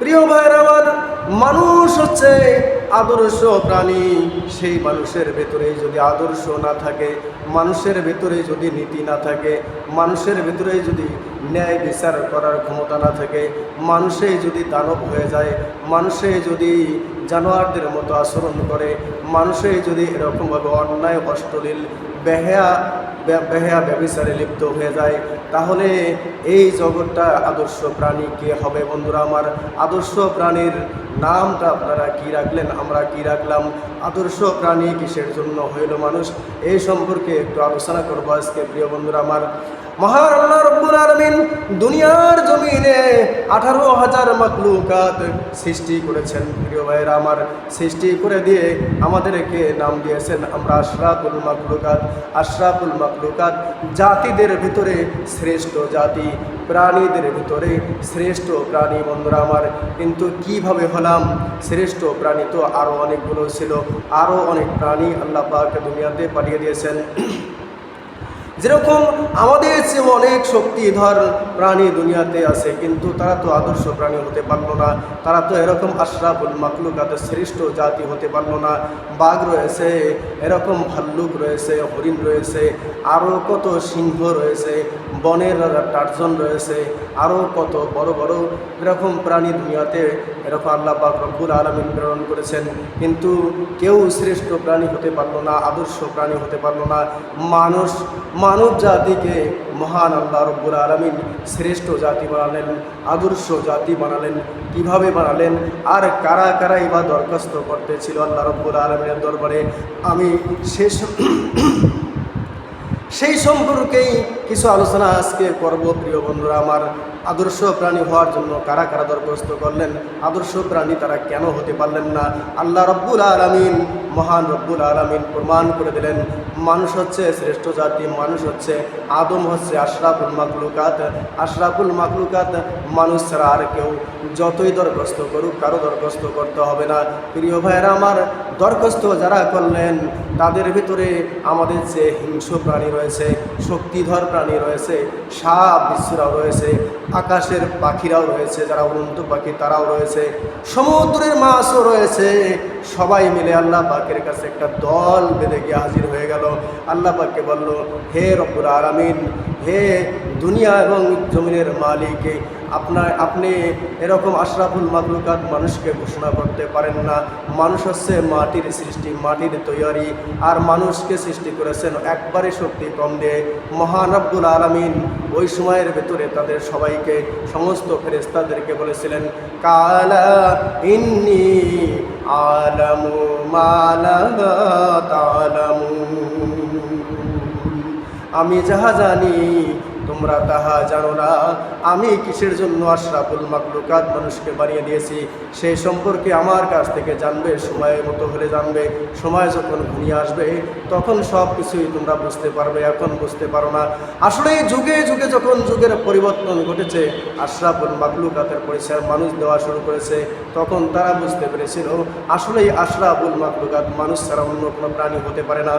প্রিয় ভাইয়ের আমার, মানুষ হচ্ছে আদর্শ প্রাণী। সেই মানুষের ভেতরে যদি আদর্শ না থাকে, মানুষের ভেতরে যদি নীতি না থাকে, মানুষের ভেতরে যদি ন্যায় বিচার করার ক্ষমতা না থাকে মানুষে যদি দানব হয়ে যায় মানুষে যদি জানোয়ারদের মতো আচরণ করে মানুষে যদি এরকমভাবে অন্যায় অষ্টলীল বেহেয়া বেহেয়া ব্যবিচারে লিপ্ত হয়ে যায়। তাহলে এই জগৎটা আদর্শ প্রাণী কে হবে বন্ধুরা আমার? আদর্শ প্রাণীর নামটা আপনারা কি রাখলেন? আমরা কি রাখলাম? আদর্শ প্রাণী কিসের জন্য হইল মানুষ? এই সম্পর্কে একটু আলোচনা করব আজকে, প্রিয় বন্ধুরা আমার। মহান আলমিন দুনিয়ার জমিনে আঠারো হাজার মাকলুকাত সৃষ্টি করেছেন। প্রিয় ভাইয়েরা, আমার সৃষ্টি করে দিয়ে আমাদেরকে নাম দিয়েছেন আমরা আশরাফুল মাকলুকাত। আশরাফুল মাকলুকাত জাতিদের ভিতরে শ্রেষ্ঠ জাতি, প্রাণীদের ভিতরে শ্রেষ্ঠ প্রাণী। বন্ধুরা আমার, কিন্তু কীভাবে হলাম? শ্রেষ্ঠ প্রাণী তো আরও অনেকগুলো ছিল আরও অনেক প্রাণী আল্লাহ পাক দুনিয়াতে পাঠিয়ে দিয়েছেন। যেরকম আমাদের চেয়ে অনেক শক্তিধর প্রাণী দুনিয়াতে আছে, কিন্তু তারা তো আদর্শ প্রাণী হতে পারল না। তারা তো এরকম আশরাফুল মাকলুকাতের শ্রেষ্ঠ জাতি হতে পারল না। বাঘ রয়েছে, এরকম ভাল্লুক রয়েছে, হরিণ রয়েছে আরও কত সিংহ রয়েছে, বনের টার্জন রয়েছে আরও কত বড় বড় এরকম প্রাণী দুনিয়াতে এরকম আল্লাহ পাক রব্বুল আলমিন প্রেরণ করেছেন। কিন্তু কেউ শ্রেষ্ঠ প্রাণী হতে পারল না, আদর্শ প্রাণী হতে পারল না। মানুষ মানব জাতিকে মহান আল্লাহ রব্বুল আলমিন শ্রেষ্ঠ জাতি বানালেন, আদর্শ জাতি বানালেন, কীভাবে বানালেন, আর কারা কারাই বা দরখাস্ত করতেছিল আল্লাহ রব্বুল আলমিনের দরবারে? আমি শেষ সেই সম্পর্কেই কিছু আলোচনা আজকে করব। প্রিয় বন্ধুরা, আমার আদর্শ প্রাণী হওয়ার জন্য কারা কারা দরখাস্ত করলেন? আদর্শ প্রাণী তারা কেন হতে পারলেন না? আল্লাহ রব্বুল আলমিন, মহান রব্বুল আলমিন প্রমাণ করে দিলেন, মানুষ হচ্ছে শ্রেষ্ঠ জাতি, মানুষ হচ্ছে আদম, হচ্ছে আশরাফুল মাকলুকাত আশরাফুল মাকলুকাত মানুষ ছাড়া আর কেউ যতই দরখাস্ত করুক, কারও দরখাস্ত করতে হবে না। প্রিয় ভাইয়েরা, আমার দরখাস্ত যারা করলেন, তাদের ভিতরে আমাদের যে হিংস্র প্রাণী রয়েছে, শক্তিধর প্রাণী রয়েছে, সাপ বিশ্বরাও রয়েছে, আকাশের পাখিরাও রয়েছে, যারা উড়ন্ত পাখি তারাও রয়েছে, সমুদ্রের মাছও রয়েছে। সবাই মিলে আল্লাহ পাকের কাছে একটা দল বেঁধে গিয়ে হাজির আল্লাহ পাককে বলল, হে রব্বুর আলামিন, হে দুনিয়া এবং জমিনের মালিক, আপনার, আপনি এরকম আশরাফুল মাকলুকাত মানুষকে ঘোষণা করতে পারেন না। মানুষ হচ্ছে মাটির সৃষ্টি, মাটির তৈয়ারি, আর মানুষকে সৃষ্টি করেছেন একবারে শক্তি কম দিয়ে। মহান আব্দুল আলমিন ওই সময়ের ভেতরে তাদের সবাইকে, সমস্ত ফেরেস্তাদেরকে বলেছিলেন, কালা ইন্নি আলামু মালা আমি যাহা জানি তোমরা তাহা জানো না। আমি কিসের জন্য আশরাফুল মাকলুকাত মানুষকে বানিয়ে দিয়েছি? সেই সম্পর্কে আমার কাছ থেকে জানবে, সময়ের মতো হলে জানবে, সময় যখন ঘুমিয়ে আসবে, তখন সব কিছুই তোমরা বুঝতে পারবে, এখন বুঝতে পারো না। আসলে যুগে যুগে যখন যুগের পরিবর্তন ঘটেছে, আশরাফুল মাকলুকাতের পরিচয় মানুষ দেওয়া শুরু করেছে, তখন তারা বুঝতে পেরেছিল, আসলেই আশরাফুল মাকলুকাত মানুষ ছাড়া অন্য কোনো প্রাণী হতে পারে না।